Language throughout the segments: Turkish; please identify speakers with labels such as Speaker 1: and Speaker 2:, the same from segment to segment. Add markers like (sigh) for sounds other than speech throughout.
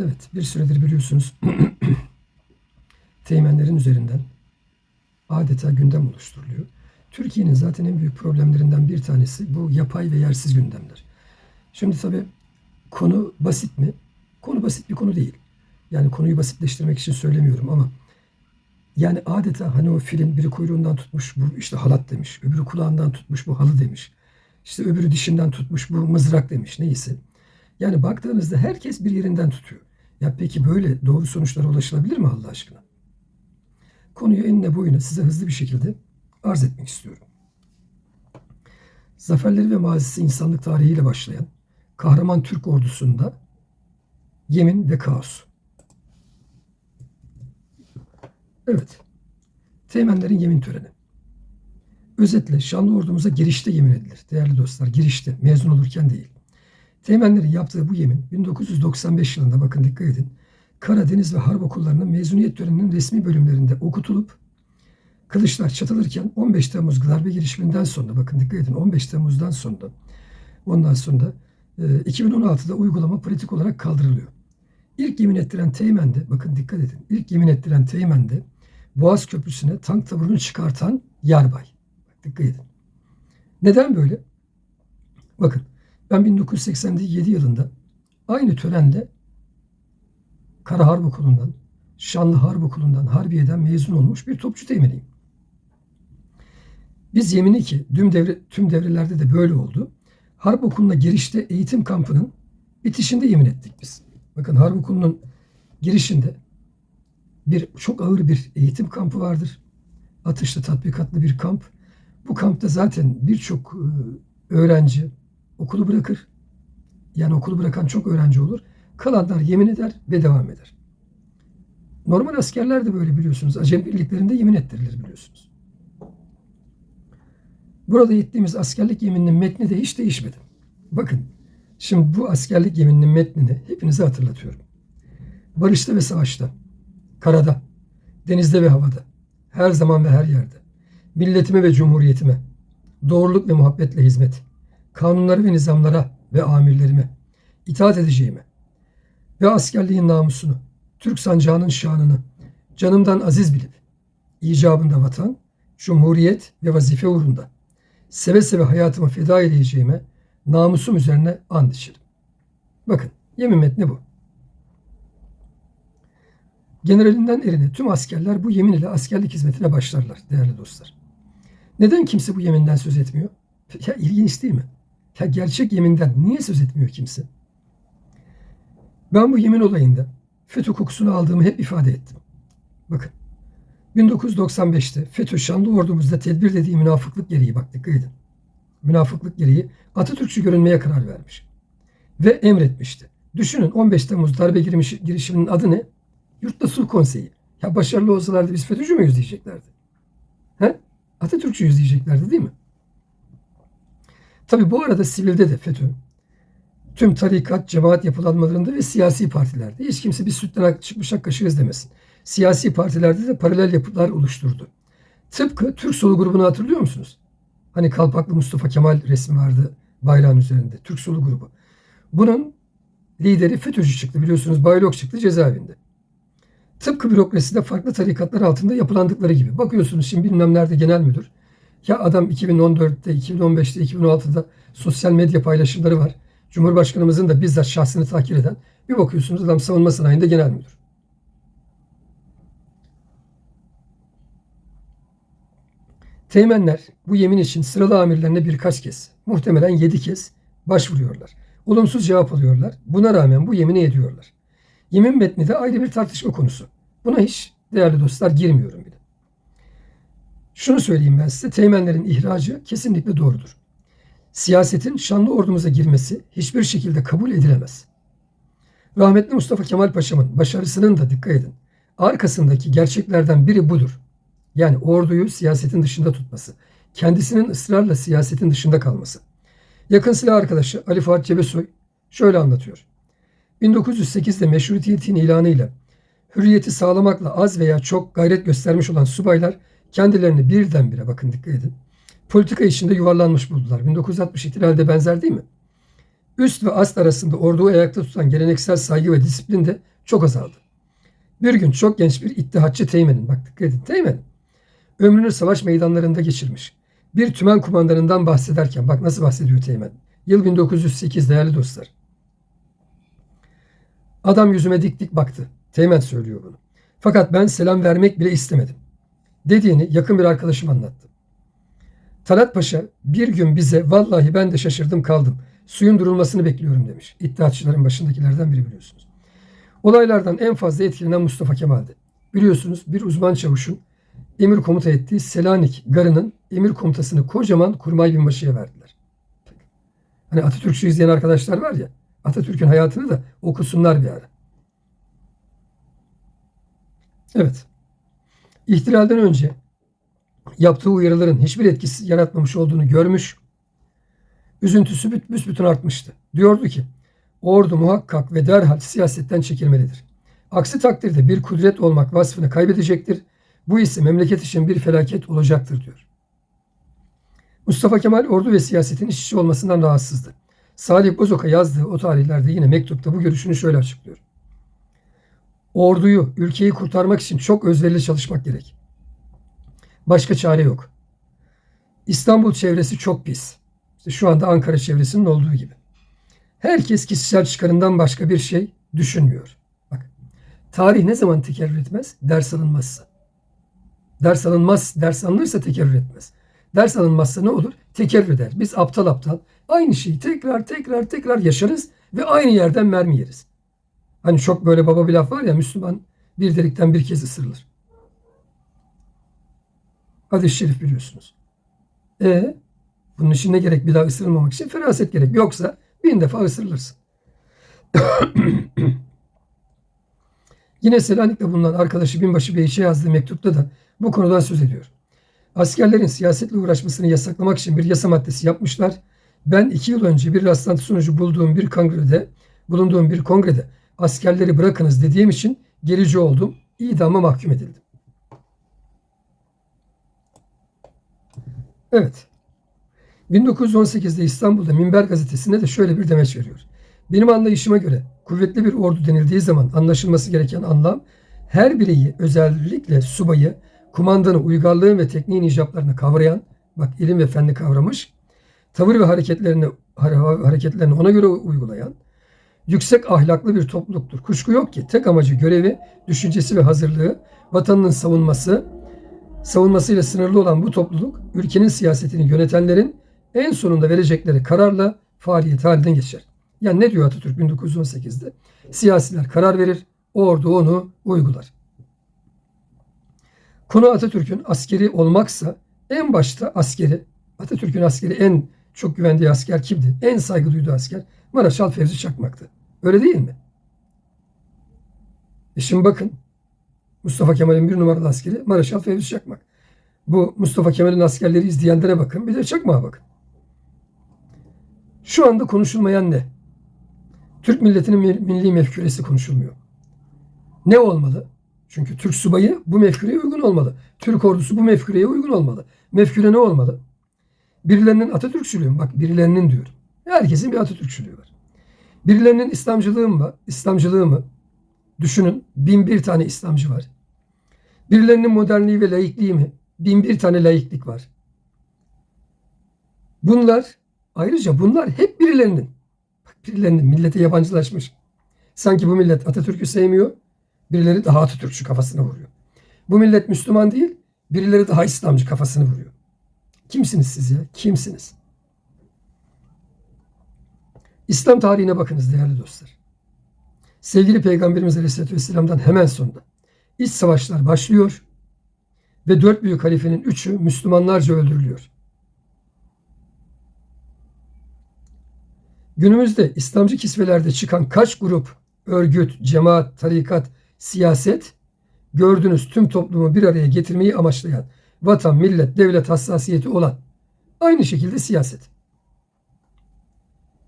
Speaker 1: Evet, bir süredir biliyorsunuz (clears throat) teğmenlerin üzerinden adeta gündem oluşturuluyor. Türkiye'nin zaten en büyük problemlerinden bir tanesi bu yapay ve yersiz gündemler. Şimdi tabii konu basit mi? Konu basit bir konu değil. Yani konuyu basitleştirmek için söylemiyorum ama yani adeta hani o filin biri kuyruğundan tutmuş bu işte halat demiş. Öbürü kulağından tutmuş bu halı demiş. İşte öbürü dişinden tutmuş bu mızrak demiş neyse. Yani baktığınızda herkes bir yerinden tutuyor. Ya peki böyle doğru sonuçlara ulaşılabilir mi Allah aşkına? Konuyu enine boyuna size hızlı bir şekilde arz etmek istiyorum. Zaferleri ve mazisi insanlık tarihiyle başlayan kahraman Türk ordusunda yemin ve kaos. Evet. Teğmenlerin yemin töreni. Özetle şanlı ordumuza girişte yemin edilir. Değerli dostlar girişte mezun olurken değil. Teğmenlerin yaptığı bu yemin 1995 yılında bakın dikkat edin. Karadeniz ve Harp okullarının mezuniyet töreninin resmi bölümlerinde okutulup kılıçlar çatılırken 15 Temmuz darbe girişiminden sonra bakın dikkat edin 15 Temmuz'dan sonra ondan sonra e, 2016'da uygulama pratik olarak kaldırılıyor. İlk yemin ettiren Teğmen'de bakın dikkat edin. İlk yemin ettiren Teğmen'de Boğaz Köprüsü'ne tank taburunu çıkartan Yarbay. Dikkat edin. Neden böyle? Bakın ben 1987 yılında aynı törenle Kara Harp Okulu'ndan, Şanlı Harp Okulu'ndan, Harbiye'den mezun olmuş bir topçu teğmeniyim. Biz yemini ki tüm, devre, tüm devrelerde de böyle oldu. Harp Okulu'na girişte eğitim kampının bitişinde yemin ettik biz. Bakın Harp Okulu'nun girişinde bir çok ağır bir eğitim kampı vardır. Atışlı tatbikatlı bir kamp. Bu kampta zaten birçok e, öğrenci okulu bırakır. Yani okulu bırakan çok öğrenci olur. Kalanlar yemin eder ve devam eder. Normal askerler de böyle biliyorsunuz. Acem birliklerinde yemin ettirilir biliyorsunuz. Burada ettiğimiz askerlik yemininin metni de hiç değişmedi. Bakın şimdi bu askerlik yemininin metnini hepinize hatırlatıyorum. Barışta ve savaşta, karada, denizde ve havada, her zaman ve her yerde, milletime ve cumhuriyetime, doğruluk ve muhabbetle hizmet, kanunları ve nizamlara ve amirlerime itaat edeceğime ve askerliğin namusunu, Türk sancağının şanını canımdan aziz bilip icabında vatan, cumhuriyet ve vazife uğrunda seve seve hayatımı feda edeceğime namusum üzerine and içerim. Bakın yemin metni bu. Generalinden erine tüm askerler bu yemin ile askerlik hizmetine başlarlar değerli dostlar. Neden kimse bu yeminden söz etmiyor? Ya ilginç değil mi? Ya gerçek yeminden niye söz etmiyor kimse? Ben bu yemin olayında FETÖ kokusunu aldığımı hep ifade ettim. Bakın 1995'te FETÖ şanlı ordumuzda tedbir dediği münafıklık gereği bak dikkat. Münafıklık gereği Atatürkçü görünmeye karar vermiş. Ve emretmişti. Düşünün 15 Temmuz darbe girişiminin adı ne? Yurtta Sulh Konseyi. Ya başarılı olsalardı biz FETÖ'cü müyüz diyeceklerdi. He? Atatürkçüyüz diyeceklerdi değil mi? Tabi bu arada sivilde de FETÖ tüm tarikat, cemaat yapılanmalarında ve siyasi partilerde hiç kimse bir sütten çıkmış ak kaşığız demesin. Siyasi partilerde de paralel yapılar oluşturdu. Tıpkı Türk Solu grubunu hatırlıyor musunuz? Hani Kalpaklı Mustafa Kemal resmi vardı bayrağın üzerinde. Türk Solu grubu. Bunun lideri FETÖ'cü çıktı biliyorsunuz. Baylok çıktı cezaevinde. Tıpkı bürokraside farklı tarikatlar altında yapılandıkları gibi. Bakıyorsunuz şimdi bilmem nerede genel müdür. Ya adam 2014'te, 2015'te, 2016'da sosyal medya paylaşımları var. Cumhurbaşkanımızın da bizzat şahsını takip eden. Bir bakıyorsunuz adam savunma sanayinde genel müdür. Teğmenler bu yemin için sıralı amirlerine birkaç kez, muhtemelen yedi kez başvuruyorlar. Olumsuz cevap alıyorlar. Buna rağmen bu yemini ediyorlar. Yemin metni de ayrı bir tartışma konusu. Buna hiç değerli dostlar girmiyorum bile. Şunu söyleyeyim ben size, teğmenlerin ihracı kesinlikle doğrudur. Siyasetin şanlı ordumuza girmesi hiçbir şekilde kabul edilemez. Rahmetli Mustafa Kemal Paşa'mın başarısının da dikkat edin. Arkasındaki gerçeklerden biri budur. Yani orduyu siyasetin dışında tutması. Kendisinin ısrarla siyasetin dışında kalması. Yakın silah arkadaşı Ali Fuat Cebesoy şöyle anlatıyor. 1908'de meşrutiyetin ilanıyla hürriyeti sağlamakla az veya çok gayret göstermiş olan subaylar kendilerini birdenbire bakın dikkat edin politika içinde yuvarlanmış buldular. 1960 ihtilalde benzer değil mi? Üst ve ast arasında orduyu ayakta tutan geleneksel saygı ve disiplin de çok azaldı. Bir gün çok genç bir ittihatçı Teğmen'in, bak dikkat edin Teğmen, ömrünü savaş meydanlarında geçirmiş. Bir tümen kumandanından bahsederken, bak nasıl bahsediyor Teğmen. Yıl 1908 değerli dostlar. Adam yüzüme dik dik baktı. Teğmen söylüyor bunu. Fakat ben selam vermek bile istemedim. Dediğini yakın bir arkadaşım anlattı. Talat Paşa bir gün bize vallahi ben de şaşırdım kaldım. Suyun durulmasını bekliyorum demiş. İttihatçıların başındakilerden biri biliyorsunuz. Olaylardan en fazla etkilenen Mustafa Kemal'di. Biliyorsunuz bir uzman çavuşun emir komuta ettiği Selanik garının emir komutasını kocaman kurmay binbaşıya verdiler. Hani Atatürkçü izleyen arkadaşlar var ya Atatürk'ün hayatını da okusunlar bir ara. Evet. İhtilalden önce yaptığı uyarıların hiçbir etkisi yaratmamış olduğunu görmüş. Üzüntüsü büsbütün artmıştı. Diyordu ki ordu muhakkak ve derhal siyasetten çekilmelidir. Aksi takdirde bir kudret olmak vasfını kaybedecektir. Bu ise memleket için bir felaket olacaktır diyor. Mustafa Kemal ordu ve siyasetin iş içi olmasından rahatsızdı. Salih Bozok'a yazdığı o tarihlerde yine mektupta bu görüşünü şöyle açıklıyor. Orduyu, ülkeyi kurtarmak için çok özverili çalışmak gerek. Başka çare yok. İstanbul çevresi çok pis. İşte şu anda Ankara çevresinin olduğu gibi. Herkes kişisel çıkarından başka bir şey düşünmüyor. Bak, tarih ne zaman tekerrür etmez? Ders alınmazsa. Ders alınmaz, ders alınırsa tekerrür etmez. Ders alınmazsa ne olur? Tekerrür eder. Biz aptal aptal aynı şeyi tekrar tekrar tekrar yaşarız ve aynı yerden mermi yeriz. Hani çok böyle baba bir laf var ya Müslüman bir delikten bir kez ısırılır. Hadis-i şerif biliyorsunuz. E bunun için ne gerek bir daha ısırılmamak için? Feraset gerek. Yoksa bin defa ısırılırsın. (clears throat) Yine Selanik'te bulunan arkadaşı Binbaşı Beyçe yazdığı mektupta da bu konudan söz ediyor. Askerlerin siyasetle uğraşmasını yasaklamak için bir yasa maddesi yapmışlar. Ben iki yıl önce bir rastlantı sonucu bulduğum bir kongrede, bulunduğum bir kongrede askerleri bırakınız dediğim için gerici oldum. İdama mahkum edildim. Evet. 1918'de İstanbul'da Minber gazetesinde de şöyle bir demeç veriyor. Benim anlayışıma göre kuvvetli bir ordu denildiği zaman anlaşılması gereken anlam her bireyi özellikle subayı, kumandanı uygarlığın ve tekniğin icaplarını kavrayan, bak ilim ve fenni kavramış, tavır ve hareketlerini hareketlerini ona göre uygulayan, yüksek ahlaklı bir topluluktur. Kuşku yok ki tek amacı görevi, düşüncesi ve hazırlığı vatanının savunması, savunmasıyla sınırlı olan bu topluluk ülkenin siyasetini yönetenlerin en sonunda verecekleri kararla faaliyet halinden geçer. Yani ne diyor Atatürk 1918'de? Siyasiler karar verir, ordu onu uygular. Konu Atatürk'ün askeri olmaksa en başta askeri, Atatürk'ün askeri en çok güvendiği asker kimdi? En saygı duyduğu asker Maraşal Fevzi Çakmak'tı. Öyle değil mi? E şimdi bakın Mustafa Kemal'in bir numaralı askeri Maraşal Fevzi Çakmak. Bu Mustafa Kemal'in askerleri izleyenlere bakın bir de Çakmak'a bakın. Şu anda konuşulmayan ne? Türk milletinin milli mefküresi konuşulmuyor. Ne olmalı? Çünkü Türk subayı bu mefküreye uygun olmalı. Türk ordusu bu mefküreye uygun olmalı. Mefküre ne olmalı? Birilerinin Atatürkçülüğü mü? Bak birilerinin diyorum. Herkesin bir Atatürkçülüğü var. Birilerinin İslamcılığı mı? İslamcılığı mı? Düşünün bin bir tane İslamcı var. Birilerinin modernliği ve laikliği mi? Bin bir tane laiklik var. Bunlar ayrıca bunlar hep birilerinin. Bak birilerinin millete yabancılaşmış. Sanki bu millet Atatürk'ü sevmiyor. Birileri daha Atatürkçü kafasına vuruyor. Bu millet Müslüman değil. Birileri daha İslamcı kafasını vuruyor. Kimsiniz siz ya? Kimsiniz? İslam tarihine bakınız değerli dostlar. Sevgili Peygamberimiz Aleyhisselatü Vesselam'dan hemen sonra iç savaşlar başlıyor ve dört büyük halifenin üçü Müslümanlarca öldürülüyor. Günümüzde İslamcı kisvelerde çıkan kaç grup, örgüt, cemaat, tarikat, siyaset gördüğünüz tüm toplumu bir araya getirmeyi amaçlayan vatan, millet, devlet hassasiyeti olan aynı şekilde siyaset.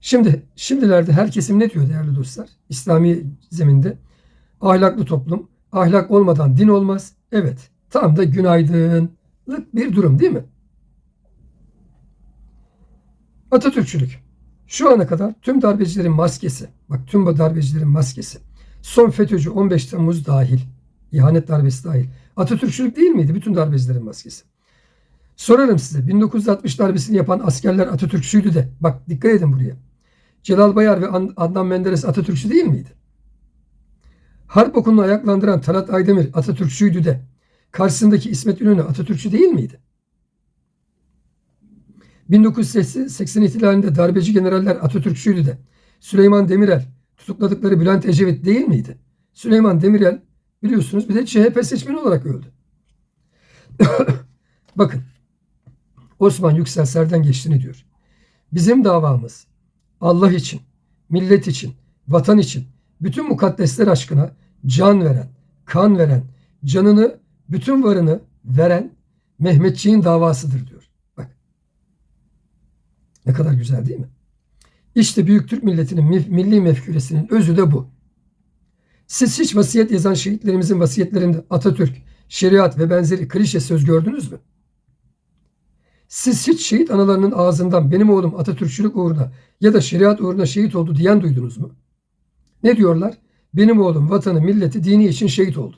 Speaker 1: Şimdi şimdilerde her kesim ne diyor değerli dostlar? İslami zeminde ahlaklı toplum, ahlak olmadan din olmaz. Evet, tam da günaydınlık bir durum değil mi? Atatürkçülük. Şu ana kadar tüm darbecilerin maskesi, bak tüm bu darbecilerin maskesi, son FETÖ'cü 15 Temmuz dahil, ihanet darbesi dahil, Atatürkçülük değil miydi bütün darbecilerin maskesi? Sorarım size 1960 darbesini yapan askerler Atatürkçüydü de, bak dikkat edin buraya. Celal Bayar ve Adnan Menderes Atatürkçü değil miydi? Harp okulunu ayaklandıran Talat Aydemir Atatürkçüydü de, karşısındaki İsmet İnönü Atatürkçü değil miydi? 1980 ihtilalinde darbeci generaller Atatürkçüydü de. Süleyman Demirel tutukladıkları Bülent Ecevit değil miydi? Süleyman Demirel biliyorsunuz bir de CHP seçmeni olarak öldü. (coughs) Bakın Osman Yüksel Serden geçtiğini diyor. Bizim davamız Allah için, millet için, vatan için, bütün mukaddesler aşkına can veren, kan veren, canını, bütün varını veren Mehmetçiğin davasıdır diyor. Ne kadar güzel değil mi? İşte Büyük Türk milletinin milli mefküresinin özü de bu. Siz hiç vasiyet yazan şehitlerimizin vasiyetlerinde Atatürk, şeriat ve benzeri klişe söz gördünüz mü? Siz hiç şehit analarının ağzından benim oğlum Atatürkçülük uğruna ya da şeriat uğruna şehit oldu diyen duydunuz mu? Ne diyorlar? Benim oğlum vatanı, milleti, dini için şehit oldu.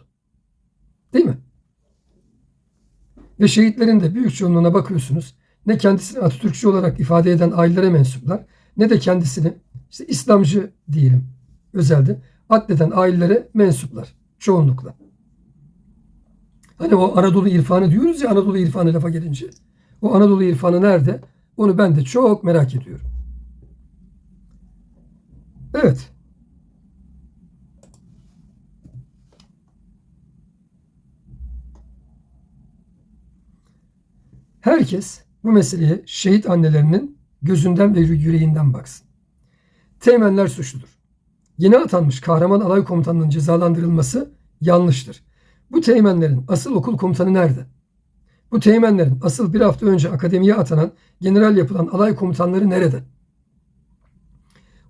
Speaker 1: Değil mi? Ve şehitlerin de büyük çoğunluğuna bakıyorsunuz ne kendisini Atatürkçü olarak ifade eden ailelere mensuplar ne de kendisini işte İslamcı diyelim özelde addeden ailelere mensuplar çoğunlukla. Hani o Anadolu irfanı diyoruz ya Anadolu irfanı lafa gelince. O Anadolu irfanı nerede? Onu ben de çok merak ediyorum. Evet. Herkes bu meseleye şehit annelerinin gözünden ve yüreğinden baksın. Teğmenler suçludur. Yeni atanmış kahraman alay komutanının cezalandırılması yanlıştır. Bu teğmenlerin asıl okul komutanı nerede? Bu teğmenlerin asıl bir hafta önce akademiye atanan general yapılan alay komutanları nerede?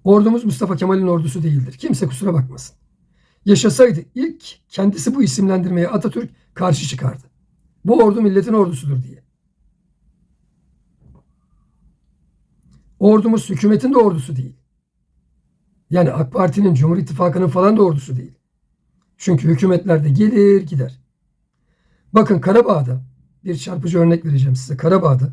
Speaker 1: Ordumuz Mustafa Kemal'in ordusu değildir. Kimse kusura bakmasın. Yaşasaydı ilk kendisi bu isimlendirmeye Atatürk karşı çıkardı. Bu ordu milletin ordusudur diye. Ordumuz hükümetin de ordusu değil. Yani AK Parti'nin, Cumhur İttifakı'nın falan da ordusu değil. Çünkü hükümetler de gelir gider. Bakın Karabağ'da bir çarpıcı örnek vereceğim size. Karabağ'da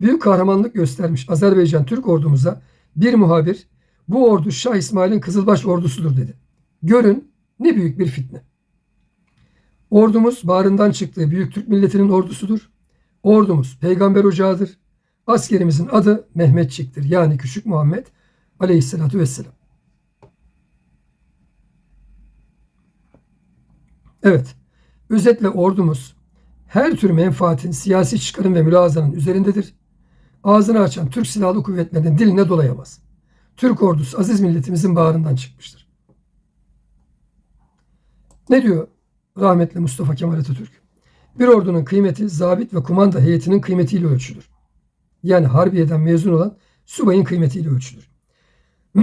Speaker 1: büyük kahramanlık göstermiş Azerbaycan Türk ordumuza bir muhabir bu ordu Şah İsmail'in Kızılbaş ordusudur dedi. Görün ne büyük bir fitne. Ordumuz bağrından çıktığı büyük Türk milletinin ordusudur. Ordumuz peygamber ocağıdır. Askerimizin adı Mehmetçik'tir. Yani Küçük Muhammed Aleyhisselatü Vesselam. Evet, özetle ordumuz her tür menfaatin, siyasi çıkarım ve mülazanın üzerindedir. Ağzını açan Türk Silahlı Kuvvetleri'nin diline dolayamaz. Türk ordusu aziz milletimizin bağrından çıkmıştır. Ne diyor rahmetli Mustafa Kemal Atatürk? Bir ordunun kıymeti zabit ve kumanda heyetinin kıymetiyle ölçülür yani Harbiye'den mezun olan subayın kıymetiyle ölçülür. (clears throat)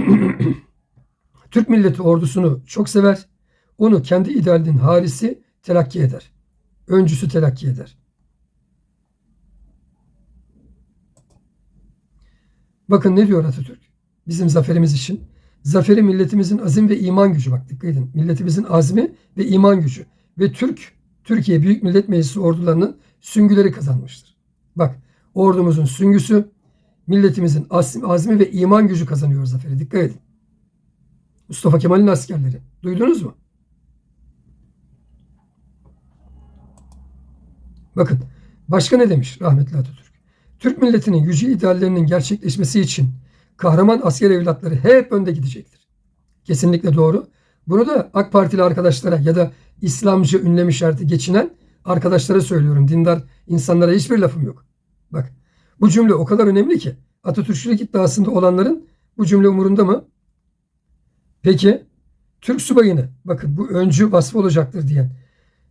Speaker 1: Türk milleti ordusunu çok sever. Onu kendi idealinin harisi telakki eder. Öncüsü telakki eder. Bakın ne diyor Atatürk? Bizim zaferimiz için. Zaferi milletimizin azim ve iman gücü. Bak dikkat edin. Milletimizin azmi ve iman gücü. Ve Türk, Türkiye Büyük Millet Meclisi ordularının süngüleri kazanmıştır. Bak ordumuzun süngüsü, milletimizin azmi ve iman gücü kazanıyor zaferi. Dikkat edin. Mustafa Kemal'in askerleri. Duydunuz mu? Bakın başka ne demiş rahmetli Atatürk? Türk milletinin yüce ideallerinin gerçekleşmesi için kahraman asker evlatları hep önde gidecektir. Kesinlikle doğru. Bunu da AK Partili arkadaşlara ya da İslamcı ünlem işareti geçinen arkadaşlara söylüyorum. Dindar insanlara hiçbir lafım yok. Bak bu cümle o kadar önemli ki Atatürkçülük iddiasında olanların bu cümle umurunda mı? Peki Türk subayını bakın bu öncü vasfı olacaktır diyen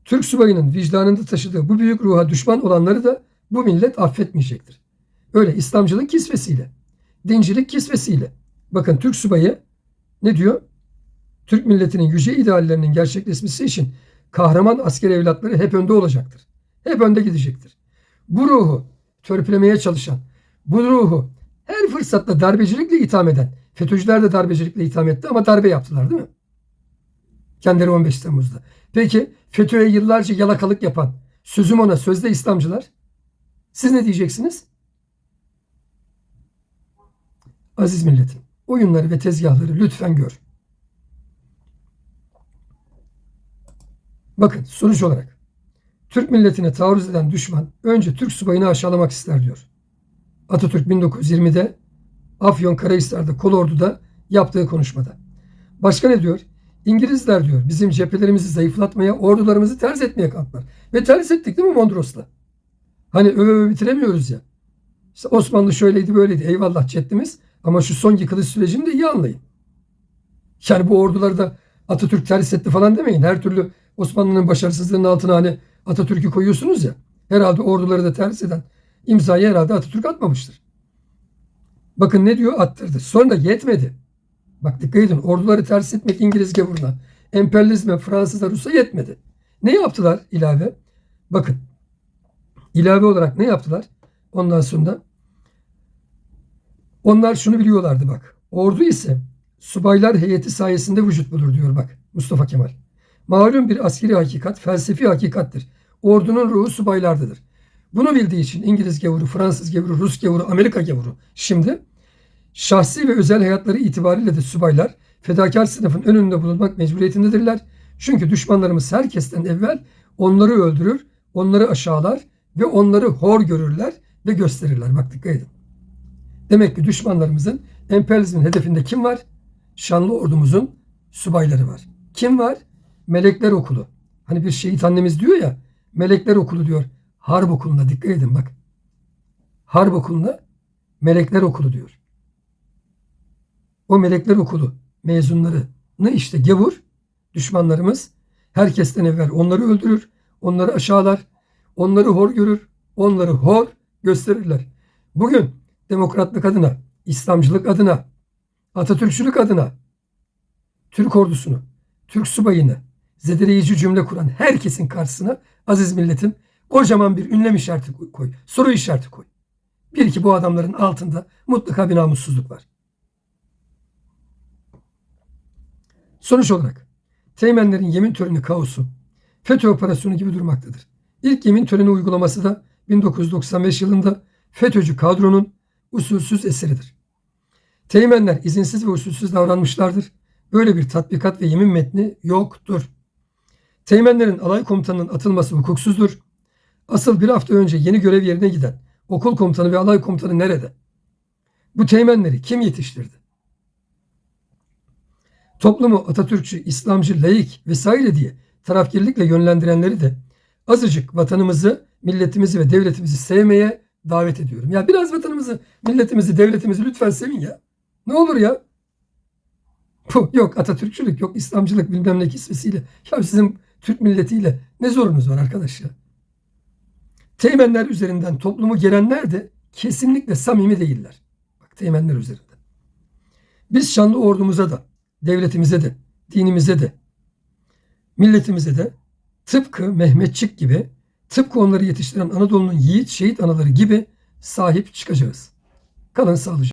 Speaker 1: Türk subayının vicdanında taşıdığı bu büyük ruha düşman olanları da bu millet affetmeyecektir. Öyle İslamcılık kisvesiyle, dincilik kisvesiyle. Bakın Türk subayı ne diyor? Türk milletinin yüce ideallerinin gerçekleşmesi için kahraman asker evlatları hep önde olacaktır. Hep önde gidecektir. Bu ruhu törpülemeye çalışan, bu ruhu her fırsatta darbecilikle itham eden, FETÖ'cüler de darbecilikle itham etti ama darbe yaptılar değil mi? Kendileri 15 Temmuz'da. Peki FETÖ'ye yıllarca yalakalık yapan, sözüm ona sözde İslamcılar, siz ne diyeceksiniz? Aziz milletim, oyunları ve tezgahları lütfen gör. Bakın sonuç olarak Türk milletine taarruz eden düşman önce Türk subayını aşağılamak ister diyor. Atatürk 1920'de Afyon Karahisar'da Kolordu'da yaptığı konuşmada. Başka ne diyor? İngilizler diyor bizim cephelerimizi zayıflatmaya, ordularımızı ters etmeye kalktılar. Ve ters ettik değil mi Mondros'la? Hani öve öve bitiremiyoruz ya. İşte Osmanlı şöyleydi böyleydi eyvallah ceddimiz ama şu son yıkılış sürecini de iyi anlayın. Yani bu orduları da Atatürk ters etti falan demeyin. Her türlü Osmanlı'nın başarısızlığının altına hani Atatürk'ü koyuyorsunuz ya. Herhalde orduları da ters eden imzayı herhalde Atatürk atmamıştır. Bakın ne diyor attırdı. Sonra da yetmedi. Bak dikkat edin orduları ters etmek İngiliz gavuruna, emperyalizme, Fransız'a, Rus'a yetmedi. Ne yaptılar ilave? Bakın ilave olarak ne yaptılar? Ondan sonra onlar şunu biliyorlardı bak. Ordu ise subaylar heyeti sayesinde vücut bulur diyor bak Mustafa Kemal. Malum bir askeri hakikat, felsefi hakikattir. Ordunun ruhu subaylardadır. Bunu bildiği için İngiliz gavuru, Fransız gavuru, Rus gavuru, Amerika gavuru şimdi şahsi ve özel hayatları itibariyle de subaylar fedakar sınıfın önünde bulunmak mecburiyetindedirler. Çünkü düşmanlarımız herkesten evvel onları öldürür, onları aşağılar ve onları hor görürler ve gösterirler. Bak dikkat edin. Demek ki düşmanlarımızın emperyalizmin hedefinde kim var? Şanlı ordumuzun subayları var. Kim var? Melekler okulu. Hani bir şehit annemiz diyor ya, melekler okulu diyor. Harp okuluna dikkat edin bak. Harp okuluna melekler okulu diyor. O melekler okulu mezunları ne işte gavur düşmanlarımız herkesten evvel onları öldürür, onları aşağılar, onları hor görür, onları hor gösterirler. Bugün demokratlık adına, İslamcılık adına, Atatürkçülük adına Türk ordusunu, Türk subayını zedeleyici cümle kuran herkesin karşısına aziz milletim kocaman bir ünlem işareti koy, soru işareti koy. Bir ki bu adamların altında mutlaka bir namussuzluk var. Sonuç olarak Teğmenlerin yemin töreni kaosu FETÖ operasyonu gibi durmaktadır. İlk yemin töreni uygulaması da 1995 yılında FETÖ'cü kadronun usulsüz eseridir. Teğmenler izinsiz ve usulsüz davranmışlardır. Böyle bir tatbikat ve yemin metni yoktur. Teğmenlerin alay komutanının atılması hukuksuzdur. Asıl bir hafta önce yeni görev yerine giden okul komutanı ve alay komutanı nerede? Bu teğmenleri kim yetiştirdi? Toplumu Atatürkçü, İslamcı, laik vesaire diye tarafkirlikle yönlendirenleri de azıcık vatanımızı, milletimizi ve devletimizi sevmeye davet ediyorum. Ya biraz vatanımızı, milletimizi, devletimizi lütfen sevin ya. Ne olur ya. Bu yok Atatürkçülük, yok İslamcılık bilmem ne kisvesiyle. Ya sizin Türk milletiyle ne zorunuz var arkadaş ya? Teğmenler üzerinden toplumu gelenler de kesinlikle samimi değiller. Bak teğmenler üzerinden. Biz şanlı ordumuza da, devletimize de, dinimize de, milletimize de tıpkı Mehmetçik gibi, tıpkı onları yetiştiren Anadolu'nun yiğit şehit anaları gibi sahip çıkacağız. Kalın sağlıcakla.